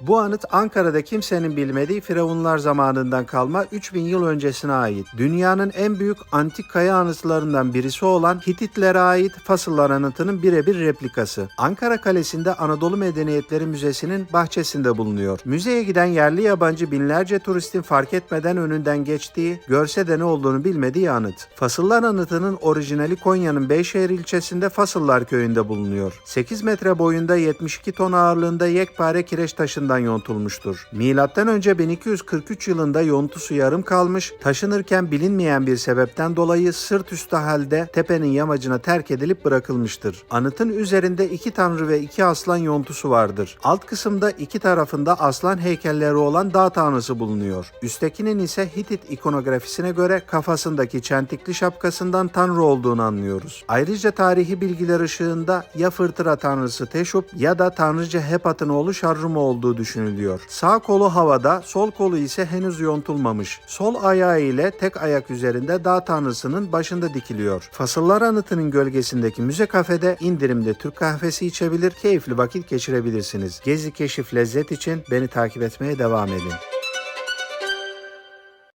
Bu anıt Ankara'da kimsenin bilmediği Firavunlar zamanından kalma 3000 yıl öncesine ait. Dünyanın en büyük antik kaya anıtlarından birisi olan Hititlere ait Fasıllar anıtının birebir replikası. Ankara Kalesi'nde Anadolu Medeniyetleri Müzesi'nin bahçesinde bulunuyor. Müzeye giden yerli yabancı binlerce turistin fark etmeden önünden geçtiği, görse de ne olduğunu bilmediği anıt. Fasıllar anıtının orijinali Konya'nın Beyşehir ilçesinde Fasıllar köyünde bulunuyor. 8 metre boyunda 72 ton ağırlığında yekpare kireç taşından yontulmuştur. Önce 1243 yılında yontusu yarım kalmış, taşınırken bilinmeyen bir sebepten dolayı sırt üstü halde tepenin yamacına terk edilip bırakılmıştır. Anıtın üzerinde iki tanrı ve iki aslan yontusu vardır. Alt kısımda iki tarafında aslan heykelleri olan dağ tanrısı bulunuyor. Üsttekinin ise Hitit ikonografisine göre kafasındaki çentikli şapkasından tanrı olduğunu anlıyoruz. Ayrıca tarihi bilgiler ışığında ya fırtına tanrısı Teşup ya da tanrıca Hepat'ın oğlu Şarruma olduğu düşünülüyor. Sağ kolu havada, sol kolu ise henüz yontulmamış. Sol ayağı ile tek ayak üzerinde dağ tanrısının başında dikiliyor. Fasıllar anıtının gölgesindeki müze kafede indirimde Türk kahvesi içebilir, keyifli vakit geçirebilirsiniz. Gezi keşif lezzet için beni takip etmeye devam edin.